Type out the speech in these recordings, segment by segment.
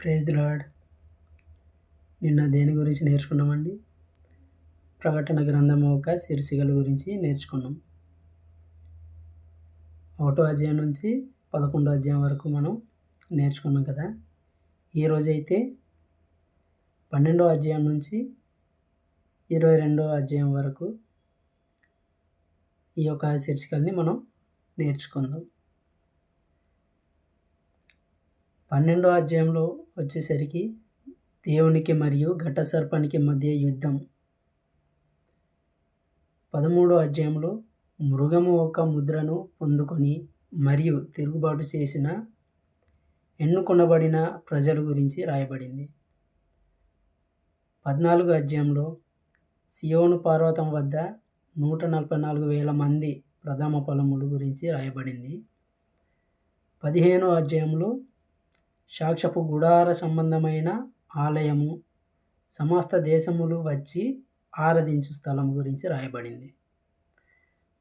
Praise the నిన్న దేని గురించి నేర్చుకున్నామండి? ప్రకటన గ్రంథం ఒక శీర్షికల గురించి నేర్చుకున్నాం. ఒకటో అధ్యాయం నుంచి పదకొండో అధ్యాయం వరకు మనం నేర్చుకున్నాం కదా. ఈరోజైతే పన్నెండో అధ్యాయం నుంచి ఇరవై రెండో అధ్యాయం వరకు ఈ యొక్క శీర్షికల్ని మనం నేర్చుకుందాం. పన్నెండో అధ్యాయంలో వచ్చేసరికి దేవునికి మరియు ఘట సర్పానికి మధ్య యుద్ధం. పదమూడో అధ్యాయంలో మృగము ఒక ముద్రను పొందుకొని మరియు తిరుగుబాటు చేసిన ఎన్నుకొనబడిన ప్రజల గురించి రాయబడింది. పద్నాలుగు అధ్యాయంలో సియోను పర్వతం వద్ద నూట నలభై నాలుగు వేల మంది ప్రథమ ఫలములు గురించి రాయబడింది. పదిహేనో అధ్యాయంలో సాక్షపు గుడార సంబంధమైన ఆలయము సమస్త దేశములు వచ్చి ఆరాధించు స్థలం గురించి రాయబడింది.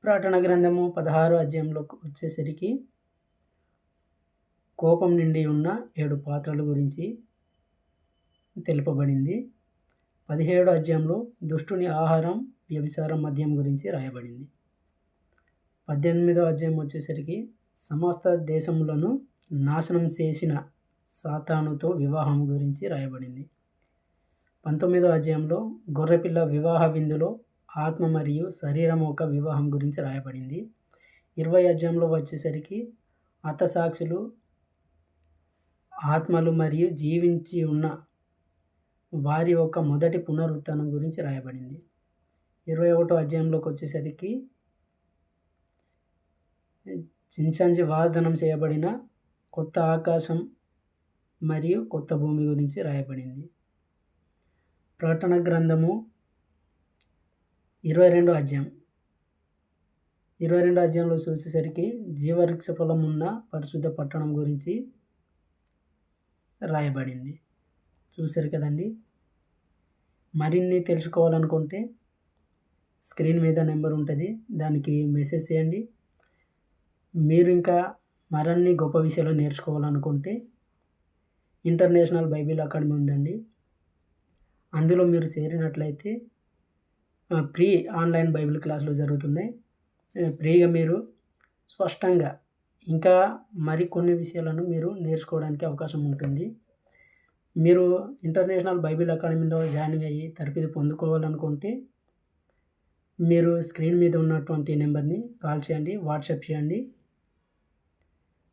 ప్రకటన గ్రంథము పదహారు అధ్యాయంలో వచ్చేసరికి కోపం నిండి ఉన్న ఏడు పాత్రల గురించి తెలుపబడింది. పదిహేడు అధ్యాయంలో దుష్టుని ఆహారం వ్యభిచారం మద్యం గురించి రాయబడింది. పద్దెనిమిదవ అధ్యాయం వచ్చేసరికి సమస్త దేశములను నాశనం చేసిన సాతానుతో వివాహం గురించి రాయబడింది. పంతొమ్మిదో అధ్యాయంలో గొర్రెపిల్ల వివాహ విందులో ఆత్మ మరియు శరీరం ఒక వివాహం గురించి రాయబడింది. ఇరవై అధ్యాయంలో వచ్చేసరికి అతసాక్షులు ఆత్మలు మరియు జీవించి ఉన్న వారి యొక్క మొదటి పునరుత్నం గురించి రాయబడింది. ఇరవై ఒకటో అధ్యాయంలోకి వచ్చేసరికి చించాంచి వాగ్దానం చేయబడిన కొత్త ఆకాశం మరియు కొత్త భూమి గురించి రాయబడింది. ప్రకటన గ్రంథము ఇరవై రెండో అధ్యాయం. ఇరవై రెండో అధ్యాయంలో చూసేసరికి జీవవృక్ష పొలం ఉన్న పరిశుద్ధ పట్టణం గురించి రాయబడింది. చూశారు కదండి? మరిన్ని తెలుసుకోవాలనుకుంటే స్క్రీన్ మీద నెంబర్ ఉంటుంది. దానికి మెసేజ్ చేయండి. మీరు ఇంకా మరిన్ని గొప్ప విషయాలు నేర్చుకోవాలనుకుంటే ఇంటర్నేషనల్ బైబిల్ అకాడమీ ఉందండి. అందులో మీరు చేరినట్లయితే ప్రీ ఆన్లైన్ బైబిల్ క్లాసులు జరుగుతున్నాయి. ఫ్రీగా మీరు స్పష్టంగా ఇంకా మరికొన్ని విషయాలను మీరు నేర్చుకోవడానికి అవకాశం ఉంటుంది. మీరు ఇంటర్నేషనల్ బైబిల్ అకాడమీలో జాయిన్ అయ్యి తరపిది పొందుకోవాలనుకుంటే మీరు స్క్రీన్ మీద ఉన్నటువంటి నెంబర్ని కాల్ చేయండి వాట్సాప్ చేయండి.